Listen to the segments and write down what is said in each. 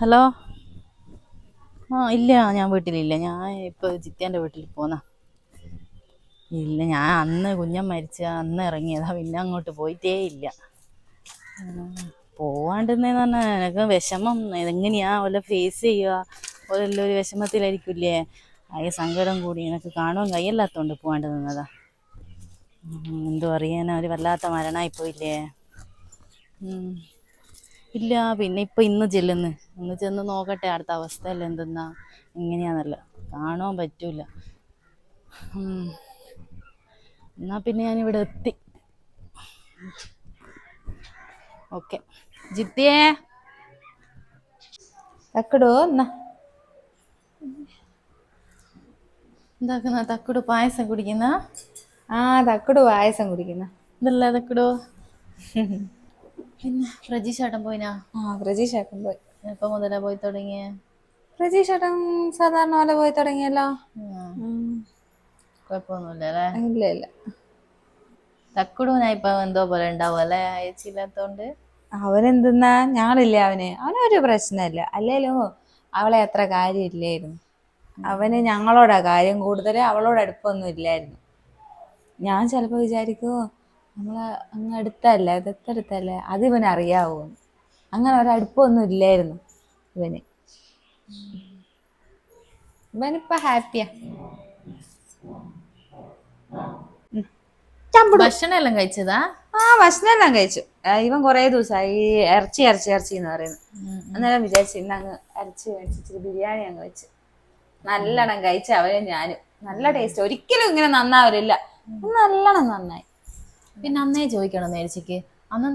Hello? ആ ഇല്ല ഞാൻ വീട്ടിലില്ല. ഞാൻ ഇപ്പോൾ ജിത്തേന്റെ വീട്ടിൽ പോന്ന. ഇല്ല ഞാൻ അന്ന് കുഞ്ഞൻ മരിച്ച അന്ന് ഇറങ്ങിയതാ. പിന്നെ അങ്ങോട്ട് പോയിട്ടേ ഇല്ല. പോവാണ്ടെന്ന് പറഞ്ഞാൽ എനിക്ക് വിഷമം. എങ്ങനെയാ ഓല ഫേസ് ചെയ്യുക? ഓലെല്ലാം ഒരു വിഷമത്തിലായിരിക്കില്ലേ? ആകെ സങ്കടം കൂടി. എനിക്ക് കാണുവാൻ കൈയല്ലാത്തോണ്ട് പോവാണ്ട് നിന്നതാ. എന്തോ അറിയാനാ ഒരു വല്ലാത്ത മരണമായി പോയില്ലേ ഉം. ഇല്ല പിന്നെ ഇപ്പം ഇന്ന് ചെല്ലുന്നു. ഇന്ന് ചെന്ന് നോക്കട്ടെ അടുത്ത അവസ്ഥയല്ല എന്തെന്നാ. എങ്ങനെയാണെന്നല്ല കാണാൻ പറ്റൂല. എന്നാൽ പിന്നെ ഞാനിവിടെ എത്തി. ഓക്കെ. ജിത്തിയേ? തക്കടോ എന്നാ. എന്താക്കുന്ന തക്കുടു പായസം കുടിക്കുന്ന? ആ തക്കടു പായസം കുടിക്കുന്ന. ഇതല്ല തക്കടു? പിന്നെ പ്രജീഷേട്ടൻ പോയിനാ? ആ പ്രജീഷേട്ടൻ പോയി. എപ്പോ മുതലാ പോയി തുടങ്ങിയേ? പ്രജീഷേട്ടൻ സാധാരണ പോലെ പോയി തുടങ്ങിയല്ലോ. കുഴപ്പമൊന്നുമില്ല അല്ലേ? ഇല്ല ഇല്ല. തക്കുടൂന ഇപ്പൊ എന്തോ പോലെ ഉണ്ടാവും അല്ലേ? അയച്ചില്ലാത്തോണ്ട്? അവനെന്തെന്നാ ഞങ്ങളില്ലേ അവന്. അവനൊരു പ്രശ്നമില്ല. അല്ലേലും അവളെ അത്ര കാര്യമില്ലായിരുന്നു. അവന് ഞങ്ങളോടാ കാര്യം കൂടുതൽ അവളോട് അടുപ്പമൊന്നും ഇല്ലായിരുന്നു. ഞാൻ ചിലപ്പോൾ വിചാരിക്കുമോ നമ്മൾ അങ്ങ് അടുത്തല്ലേ ദത്തടുത്തല്ലേ അത് ഇവന് അറിയാവോ? അങ്ങനെ ഒരടുപ്പമൊന്നും ഇല്ലായിരുന്നു ഇവന്. ഇവനിപ്പോ ഹാപ്പിയാ. ഭക്ഷണം എല്ലാം കഴിച്ചതാ? ആ ഭക്ഷണമെല്ലാം കഴിച്ചു. ഇവൻ കുറേ ദിവസമായി ഇറച്ചി ഇറച്ചി ഇറച്ചി എന്ന് പറയുന്നു. അന്നേരം വിചാരിച്ചു ഇന്ന് അങ്ങ് ഇറച്ചി മേടിച്ച് ബിരിയാണി അങ്ങ് വെച്ച്. നല്ലോണം കഴിച്ച അവരെ ഞാനും. നല്ല ടേസ്റ്റ്. ഒരിക്കലും ഇങ്ങനെ നന്നാവലില്ല. നല്ലോണം നന്നായി. പിന്നെ അന്നേ ചോദിക്കണം നേരിച്ചക്ക്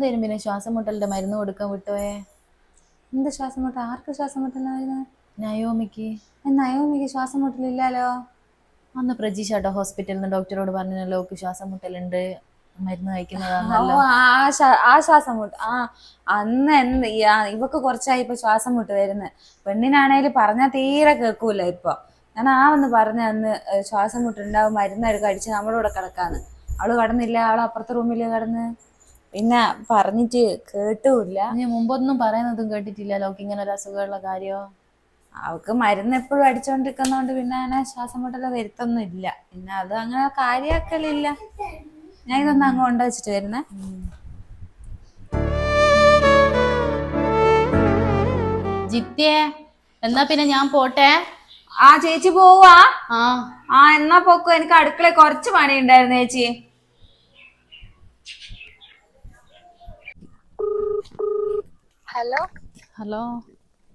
തരും പിന്നെ ശ്വാസം മുട്ടലിന്റെ മരുന്ന് കൊടുക്കാൻ വിട്ടോയെ എന്ത് ശ്വാസം മുട്ട ആർക്ക് ശ്വാസം മുട്ടലായിരുന്നു നയോമിക്ക് നയോമിക്ക് ശ്വാസം മുട്ടലില്ലല്ലോ അന്ന് പ്രജീഷേട്ടാ ഹോസ്പിറ്റലിൽ നിന്ന് ഡോക്ടറോട് പറഞ്ഞല്ലോ ഓക്ക് ശ്വാസം മുട്ടലുണ്ട് മരുന്ന് കഴിക്കുന്നതാണല്ലോ. ആ ശ്വാ- ആ ശ്വാസം മുട്ട് ആ അന്ന് എന്ത് ഇവക്ക് കുറച്ചായി ഇപ്പൊ ശ്വാസം മുട്ട് വരുന്നത്. പെണ്ണിനാണേലും പറഞ്ഞാൽ തീരെ കേൾക്കൂല ഇപ്പൊ. ഞാൻ ആ വന്ന് പറഞ്ഞ അന്ന് ശ്വാസം മുട്ടുണ്ടാവും മരുന്ന് കഴിച്ച് നമ്മളിവിടെ കിടക്കാന്ന്. അവൾ കടന്നില്ല അവൾ അപ്പുറത്തെ റൂമിൽ കിടന്ന്. പിന്നെ പറഞ്ഞിട്ട് കേട്ടുമില്ല ഞാൻ മുമ്പൊന്നും പറയുന്നതും കേട്ടിട്ടില്ലല്ലോ ഇങ്ങനെ ഒരു അസുഖമുള്ള കാര്യോ? അവക്ക് മരുന്ന് എപ്പോഴും അടിച്ചോണ്ടിരിക്കുന്നോണ്ട് പിന്നെ അങ്ങനെ ശ്വാസം മുട്ടല വരുത്തൊന്നും ഇല്ല. പിന്നെ അത് അങ്ങനെ കാര്യാക്കലില്ല. ഞാൻ ഇതൊന്നും അങ്ങ് കൊണ്ടു വെച്ചിട്ട് വരുന്നേ. ജിത്തിയെ എന്നാ പിന്നെ ഞാൻ പോട്ടെ? ആ ചേച്ചി പോവാ. ആ. ആ എന്നാ പോക്കോ എനിക്ക് അടുക്കള കുറച്ച് പണി ഉണ്ടായിരുന്നു ചേച്ചി. ഹലോ? ഹലോ?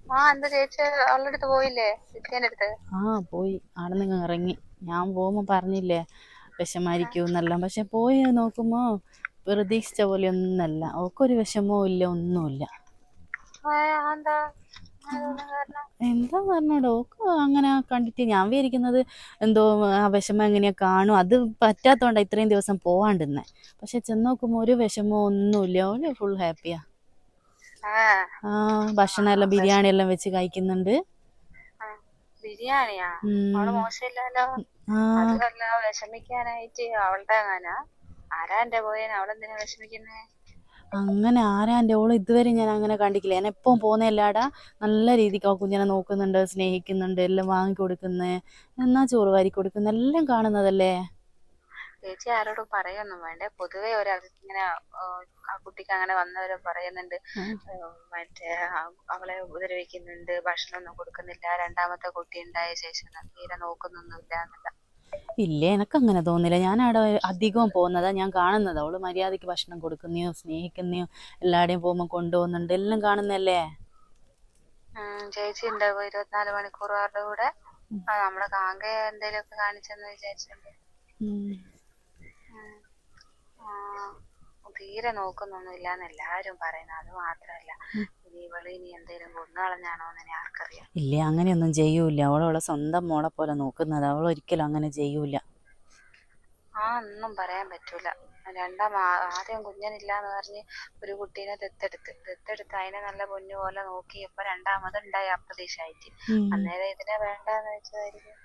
ആ എന്താ ചേച്ചി? അവളുടെ അടുത്ത് പോയില്ലേ? വിദ്യേന്റെ അടുത്ത്? ആ പോയി. അവിടെ നിന്ന് ഇറങ്ങി. ഞാൻ പോകുമ്പോ പറഞ്ഞില്ലേ വിഷമായിരിക്കുമെന്നെല്ലാം പക്ഷെ പോയി നോക്കുമ്പോ പ്രതീക്ഷിച്ച പോലെ ഒന്നല്ല. ഓക്കൊരു വിഷമവും ഇല്ല ഒന്നുമില്ല. ആ, എന്താ പറഞ്ഞോടോ? അങ്ങനെ കണ്ടിട്ട് ഞാൻ വിചാരിക്കുന്നത് എന്തോ ആ വിഷമം എങ്ങനെയാ കാണും. അത് പറ്റാത്തോണ്ടാ ഇത്രയും ദിവസം പോവാണ്ടിരുന്നെ. പക്ഷെ ചെന്ന് നോക്കുമ്പോ ഒരു വിഷമോ ഒന്നുമില്ല. ഓലെ ഫുൾ ഹാപ്പിയാ ആ. ഭക്ഷണം എല്ലാം ബിരിയാണി എല്ലാം വെച്ച് കഴിക്കുന്നുണ്ട്. ബിരിയാണിയാ. അവൾ മോശമില്ലല്ലോ? അതല്ല വിഷമിക്കാനായിട്ട് അവളുടെ ആരാ എന്റെ പോയേന് അവളെന്തിനാ വിഷമിക്കുന്നേ? അങ്ങനെ ആരാ എന്റെ ഓൾ ഇതുവരെ ഞാൻ അങ്ങനെ കണ്ടിട്ടില്ല ഞാൻ എപ്പം പോകുന്നല്ലാടാ നല്ല രീതിക്ക് ആ കുഞ്ഞിനെ നോക്കുന്നുണ്ട് സ്നേഹിക്കുന്നുണ്ട് എല്ലാം വാങ്ങി കൊടുക്കുന്നേ എന്നാ ചോറ് വാരി കൊടുക്കുന്ന എല്ലാം കാണുന്നതല്ലേ? ചേച്ചി ആരോടും പറയൊന്നും വേണ്ട. പൊതുവെ ഒരു ഇങ്ങനെ ആ, കുട്ടിക്ക് അങ്ങനെ വന്നവര് പറയുന്നുണ്ട്. മറ്റേ അവളെ ഉപദ്രവിക്കുന്നുണ്ട് ഭക്ഷണം ഒന്നും കൊടുക്കുന്നില്ല രണ്ടാമത്തെ കുട്ടി ഉണ്ടായ ശേഷം തീരെ നോക്കുന്നൊന്നുമില്ല എന്നല്ല. ഇല്ലേ എനക്ക് അങ്ങനെ തോന്നില്ല. ഞാൻ അവിടെ അധികവും പോകുന്നതാ ഞാൻ കാണുന്നത്. അവൾ മര്യാദയ്ക്ക് ഭക്ഷണം കൊടുക്കുന്നയോ സ്നേഹിക്കുന്നയോ എല്ലാടെയും പോകുമ്പോൾ കൊണ്ടുപോകുന്നുണ്ട്. എല്ലാം കാണുന്നല്ലേ ചേച്ചി ഉണ്ടാവും ഇരുപത്തിനാല് മണിക്കൂർ അവരുടെ കൂടെ. നമ്മളെ കാങ്ക എന്തേലും ഒക്കെ കാണിച്ചെന്ന് വിചാരിച്ചിട്ടുണ്ട് ഉം. ആ, തീരെ നോക്കുന്നൊന്നുമില്ല എന്ന് എല്ലാരും പറയുന്നത് അത് മാത്രല്ല ഇനി ഇവൾ ഇനി എന്തേലും കൊന്നു കളഞ്ഞാണോ എന്ന് ആർക്കറിയാം. ഇല്ലേ അങ്ങനെയൊന്നും ചെയ്യൂല. അവളവളെ സ്വന്തം മോളെ പോലെ നോക്കുന്നത്. അവൾ ഒരിക്കലും അങ്ങനെ ചെയ്യൂല. ആ ഒന്നും പറയാൻ പറ്റൂല. രണ്ടാം ആദ്യം ആദ്യം കുഞ്ഞനില്ലാന്ന് പറഞ്ഞ് ഒരു കുട്ടീനെ ദത്തെടുത്ത്. ദത്തെടുത്ത് അതിനെ നല്ല പൊന്നു പോലെ നോക്കി ഇപ്പൊ രണ്ടാമത് ഉണ്ടായി അപ്രതീക്ഷയായിട്ട് അന്നേരം ഇതിനെ വേണ്ടാന്ന് വെച്ചതായിരിക്കും.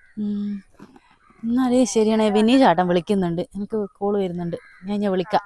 എന്നാലേ ശരിയാണ് വിനീ ചേട്ടൻ വിളിക്കുന്നുണ്ട്. എനിക്ക് കോൾ വരുന്നുണ്ട്. ഞാൻ ഞാൻ വിളിക്കാം.